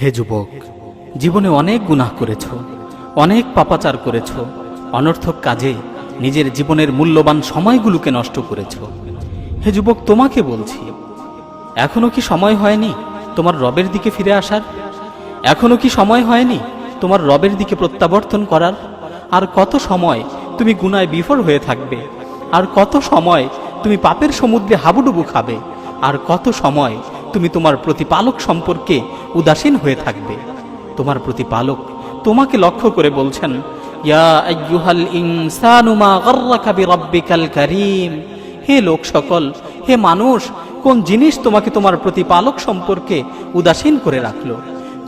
হে যুবক, জীবনে অনেক গুনাহ করেছ, অনেক পাপাচার করেছ, অনর্থক কাজে নিজের জীবনের মূল্যবান সময়গুলোকে নষ্ট করেছ। হে যুবক, তোমাকে বলছি, এখনও কি সময় হয়নি তোমার রবের দিকে ফিরে আসার? এখনও কি সময় হয়নি তোমার রবের দিকে প্রত্যাবর্তন করার? আর কত সময় তুমি গুনায় বিফল হয়ে থাকবে? আর কত সময় তুমি পাপের সমুদ্রে হাবুডুবু খাবে? আর কত সময় তুমি তোমার প্রতিপালক সম্পর্কে উদাসীন হয়ে থাকবে। তোমার প্রতিপালক তোমাকে লক্ষ্য করে বলছেন হে লোক সকল, হে মানুষ, কোন জিনিস তোমাকে তোমার প্রতিপালক সম্পর্কে উদাসীন করে রাখল?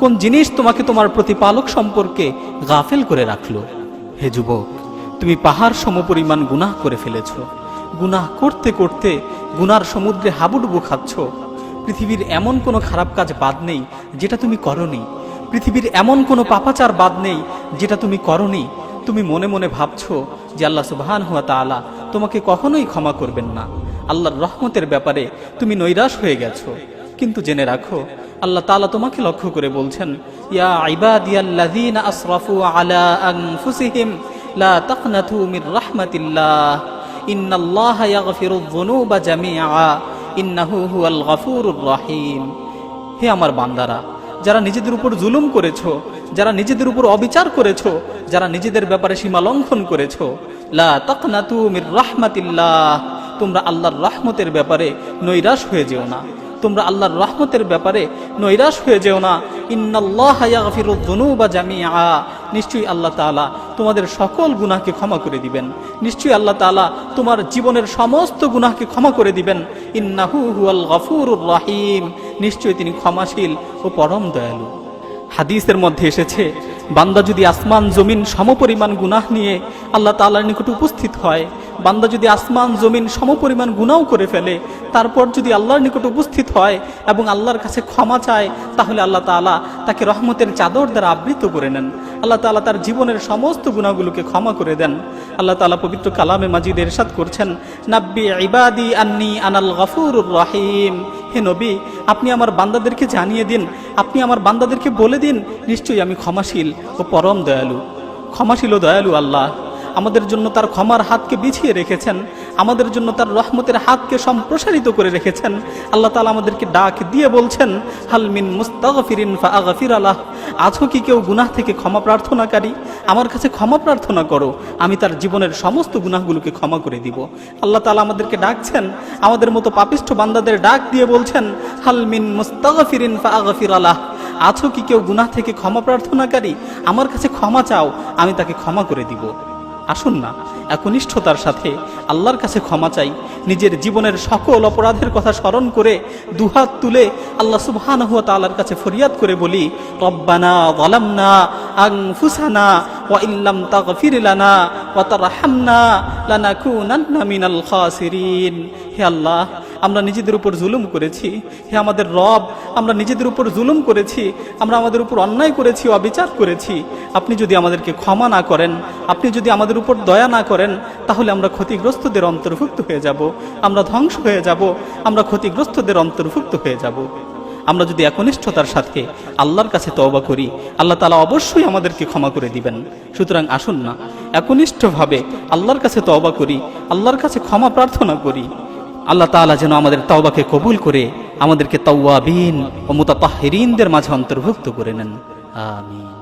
কোন জিনিস তোমাকে তোমার প্রতিপালক সম্পর্কে গাফেল করে রাখল? হে যুবক, তুমি পাহাড় সমপরিমাণ গুনাহ করে ফেলেছ। গুনাহ করতে করতে গুনার সমুদ্রে হাবুডুবু খাচ্ছ। পৃথিবীর এমন কোনো খারাপ কাজ বাদ নেই যেটা তুমি করনি। পৃথিবীর এমন কোনো পাপাচার বাদ নেই যেটা তুমি করনি। তুমি মনে মনে ভাবছ যে আল্লাহ সুবহান হুয়া তাআলা তোমাকে কখনোই ক্ষমা করবেন না। আল্লাহর রহমতের ব্যাপারে তুমি নৈরাশ হয়ে গেছো। কিন্তু জেনে রাখো, আল্লাহ তাআলা তোমাকে লক্ষ্য করে বলছেন, ইয়া আসরাফু আলা লা তাকনাতু মির রাহমাতিল্লাহ যুনুবা জামিআ। ইন্নাহু হে আমার বান্দারা, যারা নিজেদের উপর জুলুম করেছ, যারা নিজেদের উপর অবিচার করেছ, যারা নিজেদের ব্যাপারে সীমা লঙ্ঘন করেছ, লা রাহমাতিল্লাহ। তোমরা আল্লাহর রহমতের ব্যাপারে নৈরাশ হয়ে যেও না। তোমরা আল্লাহর রহমতের ব্যাপারে নৈরাশ হয়ে যেও না। ইন্নাল্লাহা ইয়াগফিরুয যুনুবা জামিআ। নিশ্চয়ই আল্লাহ তাআলা তোমাদের সকল গুনাহকে ক্ষমা করে দিবেন। নিশ্চয়ই আল্লাহ তাআলা তোমার জীবনের সমস্ত গুনাহকে ক্ষমা করে দিবেন। ইন্নাহু হুয়াল গফুরুর রহিম। নিশ্চয়ই তিনি ক্ষমাশীল ও পরম দয়ালু। হাদিসের মধ্যে এসেছে, বান্দা যদি আসমান, জমিন সমপরিমাণ গুনাহ নিয়ে আল্লাহ তাআলার নিকট উপস্থিত হয়, বান্দা যদি আসমান, জমিন সমপরিমাণ গুনাও করে ফেলে তারপর যদি আল্লাহর নিকট উপস্থিত হয় এবং আল্লাহর কাছে ক্ষমা চায়, তাহলে আল্লাহ তাআলা তাকে রহমতের চাদর দ্বারা আবৃত করে নেন। আল্লাহ তাআলা তার জীবনের সমস্ত গুণাগুলোকে ক্ষমা করে দেন। আল্লাহ তাআলা পবিত্র কালামে মাজিদ এরশাদ করছেন, নাব্বি ইবাদি আন্নি আনাল গফুরুর রহিম। হে নবী, আপনি আমার বান্দাদেরকে জানিয়ে দিন, আপনি আমার বান্দাদেরকে বলে দিন, নিশ্চয়ই আমি ক্ষমাশীল ও পরম দয়ালু। ক্ষমাশীল ও দয়ালু আল্লাহ। আমাদের জন্য তার ক্ষমার হাতকে বিছিয়ে রেখেছেন, আমাদের জন্য তার রহমতের হাতকে সম্প্রসারিত করে রেখেছেন। আল্লাহ তালা আমাদেরকে ডাক দিয়ে বলছেন হালমিন মুস্তাগফিরিন ফা আগাফির আলাহ। আছো কি কেউ গুনাহ থেকে ক্ষমা প্রার্থনাকারী? আমার কাছে ক্ষমা প্রার্থনা করো, আমি তার জীবনের সমস্ত গুনাহগুলোকে ক্ষমা করে দিব। আল্লাহ তালা আমাদেরকে ডাকছেন, আমাদের মতো পাপিষ্ঠ বান্দাদের ডাক দিয়ে বলছেন হালমিন মুস্তাগফিরিন ফা আগাফির আলাহ। আছো কি কেউ গুনাহ থেকে ক্ষমা প্রার্থনাকারী? আমার কাছে ক্ষমা চাও, আমি তাকে ক্ষমা করে দিব। আসুন না। একনিষ্ঠতার সাথে আল্লাহর কাছে ক্ষমা চাই। নিজের জীবনের সকল অপরাধের কথা স্মরণ করে দুহাত তুলে আল্লাহ সুবহান হুয়া তাল্লার কাছে ফরিয়াদ করে বলি, রব্বানা যালামনা আনফুসানা ওয়া ইল্লাম তাগফির লানা ওয়া তারহামনা লানাকুনান্না মিনাল খাসিরিন। হে আল্লাহ, আমরা নিজেদের উপর জুলুম করেছি। হে আমাদের রব, আমরা নিজেদের উপর জুলুম করেছি। আমরা আমাদের উপর অন্যায় করেছি অবিচার করেছি। আপনি যদি আমাদেরকে ক্ষমা না করেন, আপনি যদি আমাদের উপর দয়া না করেন, তাহলে আমরা ক্ষতিগ্রস্তদের অন্তর্ভুক্ত হয়ে যাব। আমরা ধ্বংস হয়ে যাব। আমরা ক্ষতিগ্রস্তদের অন্তর্ভুক্ত হয়ে যাব। আমরা যদি একনিষ্ঠতার সাথে আল্লাহর কাছে তওবা করি, আল্লাহ তালা অবশ্যই আমাদেরকে ক্ষমা করে দিবেন। সুতরাং আসুন না, একনিষ্ঠভাবে আল্লাহর কাছে তওবা করি, আল্লাহর কাছে ক্ষমা প্রার্থনা করি। আল্লাহ তালা যেন আমাদের তওবাকে কবুল করে, আমাদেরকে তওয়াবিন ও মুতাপাহরিনদের মাঝে অন্তর্ভুক্ত করে নেন। আমিন।